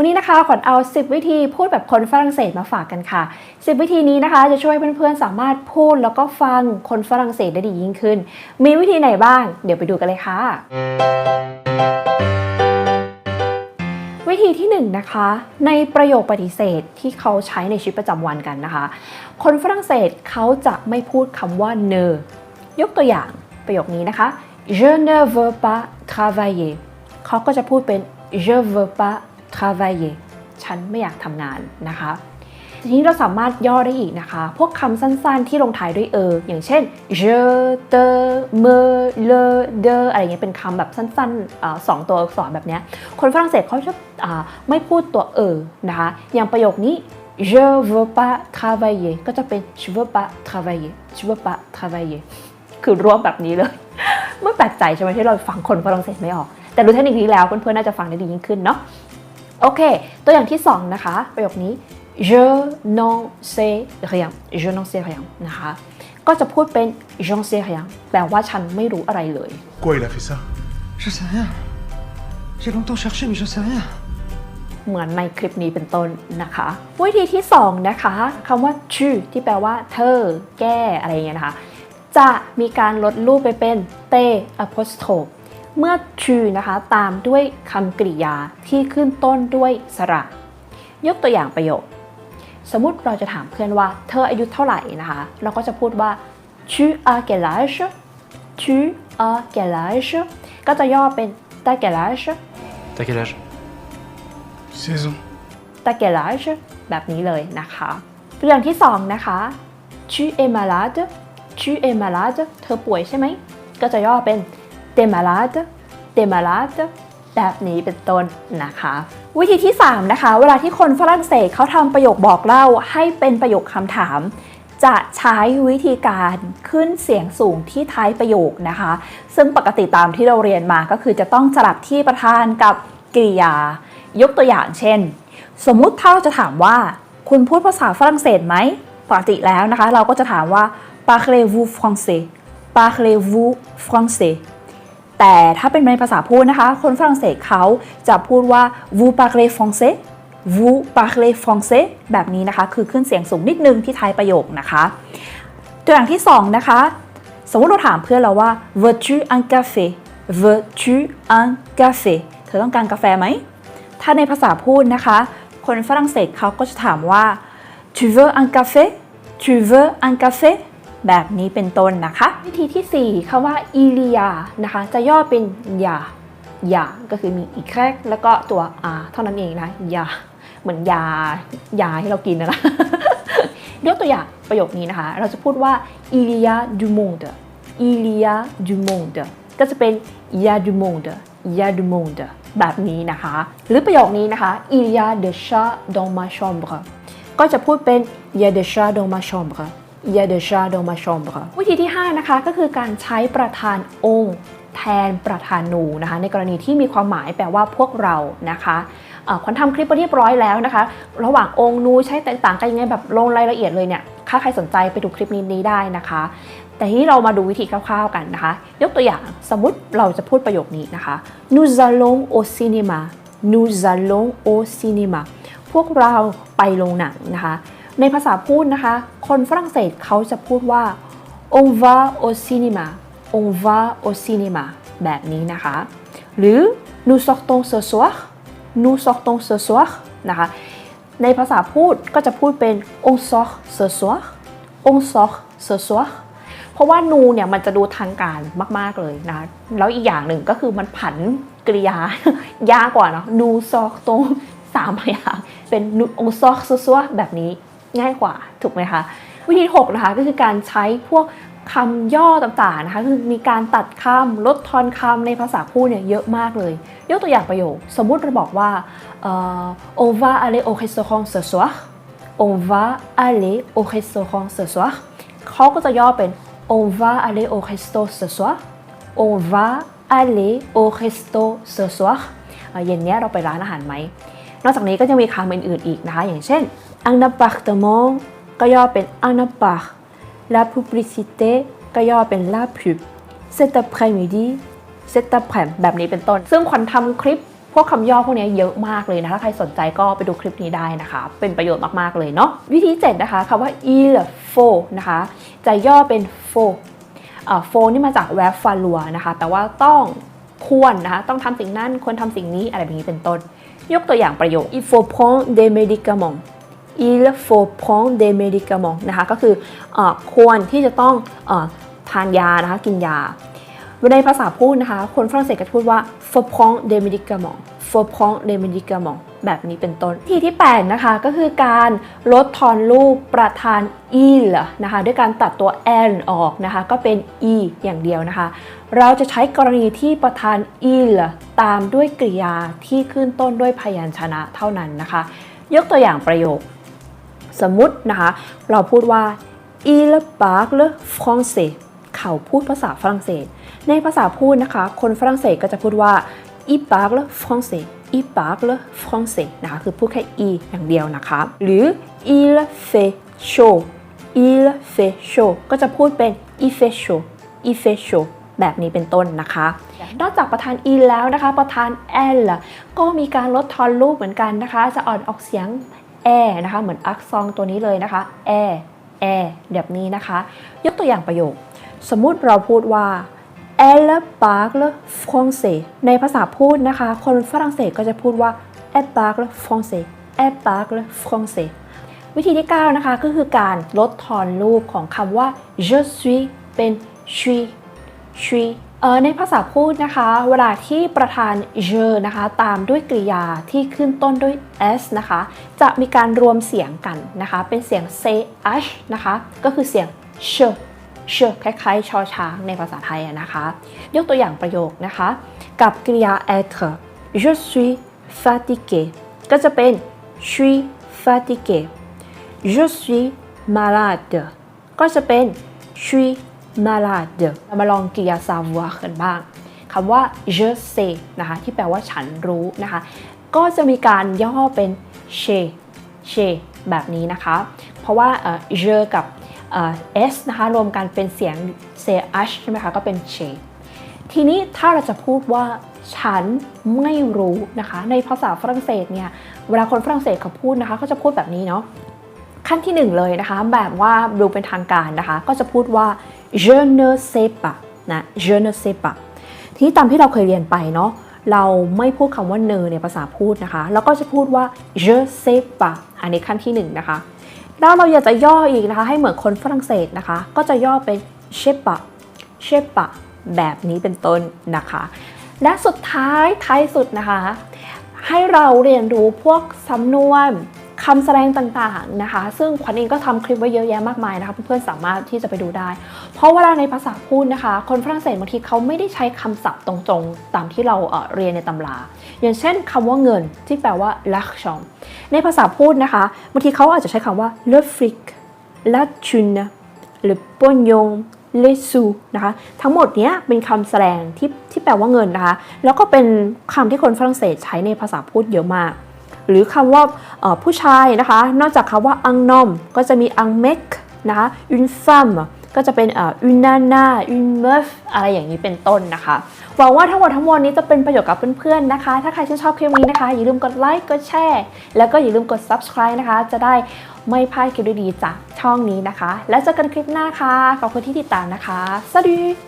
วันนี้นะคะขวัญเอา 10 วิธีพูดแบบคนฝรั่งเศสมาฝากกันค่ะ 10 วิธีนี้นะคะ จะช่วยเพื่อนๆสามารถพูดแล้วก็ฟังคนฝรั่งเศสได้ดียิ่งขึ้น มีวิธีไหนบ้าง เดี๋ยวไปดูกันเลยค่ะ วิธีที่1นงนะคะ ในประโยคปฏิเสธที่เขาใช้ในชีวิตประจำวันกันนะคะ คนฝรั่งเศสเขาจะไม่พูดคำว่า ne ยกตัวอย่างประโยคนี้นะคะ je ne veux pas travailler เขาก็จะพูดเป็น je veux pas travailler ฉันไม่อยากทำงานนะคะทีนี้เราสามารถย่อได้อีกนะคะ พวกคำสั้นๆ ที่ลงท้ายด้วยเออ อย่างเช่น je te me le de อะไรเงี้ย เป็นคำแบบสั้นๆสองตัวอักษรแบบเนี้ยคนฝรั่งเศสเขาชอบอไม่พูดตัวเออนะคะ อย่างประโยคนี้ je veux pas travailler ก็จะเป็น je veux pas travailler je veux pas travailler คือรวมแบบนี้เลย ไม่แปลกใจใช่ไหมที่เราฟังคนฝรั่งเศสไม่ออก แต่รู้เทคนิคนี้แล้วเพื่อนๆ น่าจะฟังได้ดียิ่งขึ้นเนาะ โอเค ตัวอย่างที่สองนะคะ ประโยคนี้ je n'en sais rien je n'en sais rien นะคะ ก็จะพูดเป็น j'en sais rien แปลว่าฉันไม่รู้อะไรเลย Quoi, il a fait ça Je sais rien. J'ai longtemps cherché, mais je sais rien. เหมือนในคลิปนี้เป็นต้นนะคะ วิธีที่ 2 นะคะคำว่า tu ที่แปลว่า เธอ แก้อะไรอย่างเงี้ยนะคะ จะมีการลดรูปไปเป็น te apostrophe เมื่อ tu นะคะตามด้วยคำกริยาที่ขึ้นต้นด้วยสระ ยกตัวอย่างประโยค สมมุติเราจะถามเพื่อนว่า เธออายุเท่าไหร่นะคะ เราก็จะพูดว่า tu as quel âge tu as quel âge ก็จะย่อเป็น t'as quel âge T'as quel âge 16 ans. t'as quel âge แบบนี้เลยนะคะตัวอย่างที่สองนะคะ tu es malade tu es malade เธอป่วยใช่ไหม ก็จะย่อเป็น t'es malade t'es malade แบบนี้เป็นต้นนะคะ วิธีที่ 3 นะคะ เวลาที่คนฝรั่งเศสเขาทำประโยคบอกเล่าให้เป็นประโยคคำถาม จะใช้วิธีการขึ้นเสียงสูงที่ท้ายประโยคนะคะ ซึ่งปกติตามที่เราเรียนมาก็คือจะต้องสลับที่ประธานกับกริยา ยกตัวอย่างเช่น สมมุติถ้าเราจะถามว่า คุณพูดภาษาฝรั่งเศสไหมปกติแล้วนะคะ เราก็จะถามว่า parlez-vous français parlez-vous français แต่ถ้าเป็นในภาษาพูดนะคะ คนฝรั่งเศสเขาจะพูดว่า vous parlez français vous parlez français แบบนี้นะคะ คือขึ้นเสียงสูงนิดนึงที่ท้ายประโยคนะคะ ตัวอย่างที่สองนะคะ สมมติเราถามเพื่อนเราว่า veux-tu un café veux-tu un café เธอต้องการกาแฟไหม ถ้าในภาษาพูดนะคะ คนฝรั่งเศสเขาก็จะถามว่า tu veux un café tu veux un café แบบนี้เป็นต้นนะคะ วิธีที่ 4คำว่า il y a นะคะ จะย่อเป็น ya ya ก็คือมีอีกแค่แล้วก็ตัว r เท่านั้นเองนะ ya เหมือนยายาที่เรากินนะนะยกตัวอย่างประโยคนี้นะคะ เราจะพูดว่า il y a du monde il y a du monde ก็จะเป็น il y a du monde il y a du monde แบบนี้นะคะ หรือประโยคนี้นะคะ il y a des chats dans ma chambre ก็จะพูดเป็น il y a des chats dans ma chambre il y a d e s h a dans ma chambre วิธีที่ 5 นะคะ ก็คือการใช้ประธานองค์แทนประธานนูนะคะ ในกรณีที่มีความหมายแปลว่าพวกเรานะคะเอ่อขวัญทำคลิปไปเรียบร้อยแล้วนะคะ ระหว่างองค์นูใช้แตกต่างกันยังไงแบบลงรายละเอียดเลยเนี่ยถ้าใครสนใจไปดูคลิปนี้นี้ได้นะคะ แต่ทีนี้เรามาดูวิธีคร่าวๆกันนะคะ ยกตัวอย่างสมมุติเราจะพูดประโยคนี้นะคะ nous allons au cinéma nous allons au cinéma พวกเราไปโรงหนังนะคะ ในภาษาพูดนะคะ คนฝรั่งเศสเขาจะพูดว่า on va au cinéma on va au cinéma แบบนี้นะคะ หรือ nous sortons ce soir nous sortons ce soir นะคะ ในภาษาพูดก็จะพูดเป็น on sort ce soir on sort ce soir เพราะว่านูเนี่ยมันจะดูทางการมาก ๆ เลยนะ แล้วอีกอย่างหนึ่งก็คือมันผันกริยายากกว่าเนาะนูซอกตรงสามพยางเป็นนูองซอกซัวแบบนี้ ง่ายกว่าถูกไหมคะวิธีที่หกนะคะก็คือการใช้พวกคำย่อต่างๆนะคะคือมีการตัดคำลดทอนคำในภาษาพูดเนี่ยเยอะมากเลย ยกตัวอย่างประโยค สมมุติเราบอกว่า on va aller au restaurant ce soir on va aller au restaurant ce soir เขาก็จะย่อเป็น on va aller au resto ce soir on va aller au resto ce soir เย็นนี้เราไปร้านอาหารไหม นอกจากนี้ก็จะมีคำอื่นๆอีกนะคะ อย่างเช่น un appartement ก็ย่อเป็น un appart la publicité ก็ย่อเป็น la pub cet après-midi cet après แบบนี้เป็นต้น ซึ่งขวัญทำคลิปพวกคำย่อพวกนี้เยอะมากเลยนะ ถ้าใครสนใจก็ไปดูคลิปนี้ได้นะคะ เป็นประโยชน์มาก ๆ เลยเนาะ วิธี 7 นะคะคำว่า il faut นะคะ จะย่อเป็น faut อ่า faut นี่มาจาก verb falloir นะคะ แปลว่าต้องควรนะคะ ต้องทำสิ่งนั้น ควรทำสิ่งนี้ อะไรแบบนี้เป็นต้น ยกตัวอย่างประโยค il faut prendre des médicaments il faut prendre des médicaments นะคะก็คืออควรที่จะต้องอทานยานะคะกินยา ในภาษาพูดนะคะ คนฝรั่งเศสก็จะพูดว่า faut prendre des médicaments faut prendre des médicaments แบบนี้เป็นต้น ที่ที่ 8 นะคะก็คือการลดทอนรูปประธาน il นะคะด้วยการตัดตัว n ออกนะคะก็เป็น e อย่างเดียวนะคะ เราจะใช้กรณีที่ประธาน il ตามด้วยกริยาที่ขึ้นต้นด้วยพยัญชนะเท่านั้นนะคะ ยกตัวอย่างประโยค สมมุตินะคะ เราพูดว่า il parle français เขาพูดภาษาฝรั่งเศส ในภาษาพูดนะคะ คนฝรั่งเศสก็จะพูดว่า il parle français il parle français นะคะคือพูดแค่ i อย่างเดียวนะคะ หรือ il fait chaud il fait chaud ก็จะพูดเป็น il fait chaud il fait chaud แบบนี้เป็นต้นนะคะ นอกจากประธาน in แล้วนะคะ ประธาน l ก็มีการลดทอนรูปเหมือนกันนะคะ จะอ่อนออกเสียงแอนะคะ เหมือนอักซองตัวนี้เลยนะคะแอแอแบบนี้นะคะ ยกตัวอย่างประโยค สมมุติเราพูดว่า elle parle français ในภาษาพูดนะคะ คนฝรั่งเศสก็จะพูดว่า elle parle français elle parle français วิธีที่ 9 นะคะ ก็คือการลดทอนรูปของคำว่า je suis เป็น suis suis เออในภาษาพูดนะคะ เวลาที่ประธาน je นะคะ ตามด้วยกริยาที่ขึ้นต้นด้วย s นะคะ จะมีการรวมเสียงกันนะคะ เป็นเสียง ch นะคะ ก็คือเสียง sh sh คล้ายๆ ชอช้างในภาษาไทยนะคะ ยกตัวอย่างประโยคนะคะ กับกริยา être je suis fatigué ก็จะเป็น je suis fatigué je suis malade ก็จะเป็น je suis malade เรามาลองกริยา savoir กันบ้างคำว่า je sais นะคะ ที่แปลว่าฉันรู้นะคะ ก็จะมีการย่อเป็น che che แบบนี้นะคะ เพราะว่าเอ่อ je กับ เอ่อ s นะคะรวมกันเป็นเสียง ch ใช่ไหมคะก็เป็น che ทีนี้ถ้าเราจะพูดว่าฉันไม่รู้นะคะ ในภาษาฝรั่งเศสเนี่ยเวลาคนฝรั่งเศสเขาพูดนะคะเขาจะพูดแบบนี้เนาะขั้นที่หนึ่งเลยนะคะ แบบว่าดูเป็นทางการนะคะ ก็จะพูดว่า je ne sais pas นะ je ne sais pas ทีนี้ตามที่เราเคยเรียนไปเนาะเราไม่พูดคำว่า ne ในภาษาพูดนะคะ แล้วก็จะพูดว่า je sais pas อันนี้ขั้นที่หนึ่งนะคะ แล้วเราอยากจะย่ออีกนะคะ ให้เหมือนคนฝรั่งเศสนะคะ ก็จะย่อเป็นเชปะเชปะแบบนี้เป็นต้นนะคะ และสุดท้ายท้ายสุดนะคะ ให้เราเรียนรู้พวกสำนวน คำแสดงต่างๆนะคะ ซึ่งขวัญเองก็ทำคลิปไว้เยอะแยะมากมายนะคะเพื่อนๆสามารถที่จะไปดูได้ เพราะเวลาในภาษาพูดนะคะ คนฝรั่งเศสบางทีเขาไม่ได้ใช้คำศัพท์ตรงๆ ตามที่เราเรียนในตำรา อย่างเช่นคำว่าเงินที่แปลว่า l'argent ในภาษาพูดนะคะบางทีเขาอาจจะใช้คำว่า le fric la thune le pognon les sous นะคะทั้งหมดเนี้ยเป็นคำแสดงที่ที่แปลว่าเงินนะคะ แล้วก็เป็นคำที่คนฝรั่งเศสใช้ในภาษาพูดเยอะมาก หรือคำว่าผู้ชายนะคะ นอกจากคำว่า un homme ก็จะมี un mec นะคะ une femme ก็จะเป็นอ่อ une nana une meuf อะไรอย่างนี้เป็นต้นนะคะหวังว่าทั้งหมดทั้งมวลนี้จะเป็นประโยชน์กับเพื่อนๆนะคะ ถ้าใครชื่นชอบคลิปนี้นะคะ อย่าลืมกดไลค์กดแชร์แล้วก็อย่าลืมกด subscribe นะคะ จะได้ไม่พลาดคลิปดีๆจากช่องนี้นะคะ แล้วเจอกันคลิปหน้าค่ะขอบคุณที่ติดตามนะคะสวัสดี